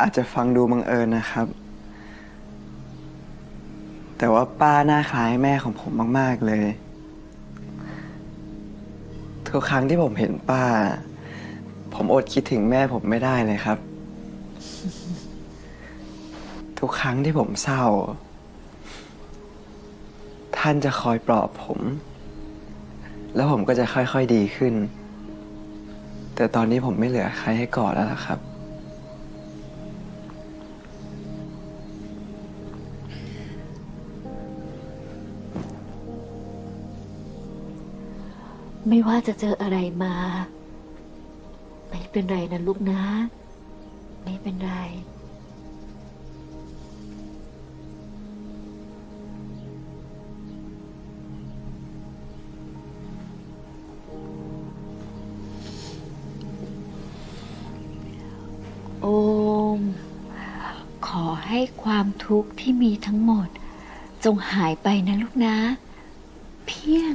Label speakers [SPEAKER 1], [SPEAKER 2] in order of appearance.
[SPEAKER 1] อาจจะฟังดูบังเอิญนะครับ แต่ว่าป้าหน้าคล้ายแม่ของผมมาก ๆ เลย ทุกครั้งที่ผมเห็นป้า ผมอดคิดถึงแม่ผมไม่ได้เลยครับ ทุกครั้งที่ผมเศร้า ท่านจะคอยปลอบผม แล้วผมก็จะค่อย ๆ ดีขึ้น แต่ตอนนี้ผมไม่เหลือใครให้กอดแล้วล่ะครับ
[SPEAKER 2] ไม่ว่าจะเจออะไรมา ไม่เป็นไรนะลูกนะ ไม่เป็นไร ขอให้ความทุกข์ที่มีทั้งหมด จงหายไปนะลูกนะ เพียง